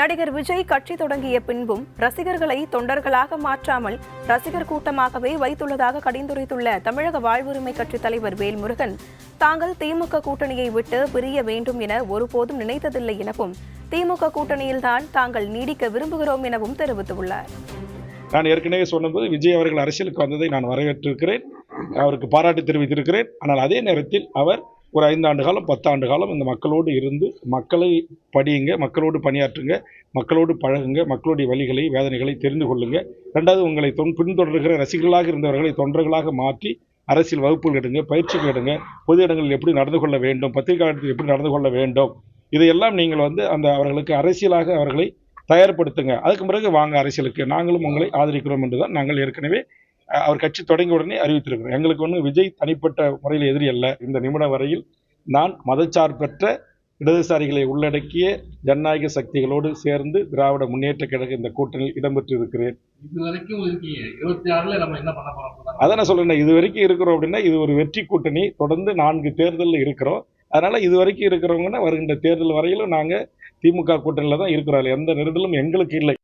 நடிகர் விஜய் கட்சி தொடங்கிய பின்பும் ரசிகர்களை தொண்டர்களாக மாற்றாமல் ரசிகர் கூட்டமாகவே வைத்துள்ளதாக கடிந்துரைத்துள்ள தமிழக வாழ்வுரிமை கட்சித் தலைவர் வேல்முருகன் தாங்கள் திமுக கூட்டணியை விட்டு பிரிய வேண்டும் என ஒருபோதும் நினைத்ததில்லை எனவும் திமுக கூட்டணியில்தான் தாங்கள் நீடிக்க விரும்புகிறோம் எனவும் தெரிவித்துள்ளார். நான் ஏற்கனவே சொன்னபோது விஜய் அவர்கள் அரசியலுக்கு வந்ததை நான் வரவேற்றிருக்கிறேன். அவருக்கு பாராட்டு தெரிவித்திருக்கிறேன். ஆனால் அதே நேரத்தில் அவர் ஒரு ஐந்தாண்டு காலம் பத்தாண்டு காலம் இந்த மக்களோடு இருந்து மக்களை படியுங்க மக்களோடு பணியாற்றுங்க மக்களோடு பழகுங்க மக்களுடைய வழிகளை வேதனைகளை தெரிந்து கொள்ளுங்க. ரெண்டாவது உங்களை தொன் பின்தொடர்கிற ரசிகர்களாக இருந்தவர்களை தொண்டர்களாக மாற்றி அரசியல் வகுப்புகள் எடுங்க பயிற்சிகள் எடுங்க. பொது இடங்களில் எப்படி நடந்து கொள்ள வேண்டும் பத்திரிகையாளர்கள் எப்படி நடந்து கொள்ள வேண்டும் இதையெல்லாம் நீங்கள் வந்து அந்த அவர்களுக்கு அரசியலாக அவர்களை தயார்படுத்துங்க. அதுக்கு பிறகு வாங்க அரசியலுக்கு. நாங்களும் உங்களை ஆதரிக்கிறோம் என்று தான் நாங்கள் ஏற்கனவே அவர் கட்சி தொடங்கிய உடனே அறிவித்திருக்கிறோம். எங்களுக்கு ஒன்றும் விஜய் தனிப்பட்ட முறையில் எதிரி அல்ல. இந்த நிமிடம் வரையில் நான் மதச்சார்பற்ற இடதுசாரிகளை உள்ளடக்கிய ஜனநாயக சக்திகளோடு சேர்ந்து திராவிட முன்னேற்ற கழக இந்த கூட்டணியில் இடம்பெற்று இருக்கிறேன். இது வரைக்கும் இருக்கீங்க. இருபத்தி ஆறுல நம்ம என்ன பண்ண போறோம் அதை நான் சொல்றேன். இது வரைக்கும் இருக்கிறோம் அப்படின்னா இது ஒரு வெற்றி கூட்டணி. தொடர்ந்து நான்கு தேர்தலில் இருக்கிறோம். அதனால இது வரைக்கும் இருக்கிறவங்கன்னா வருகின்ற தேர்தல் வரையிலும் நாங்க திமுக கூட்டணியில தான் இருக்கிறோம். எந்த நெருடலும் எங்களுக்கு இல்லை.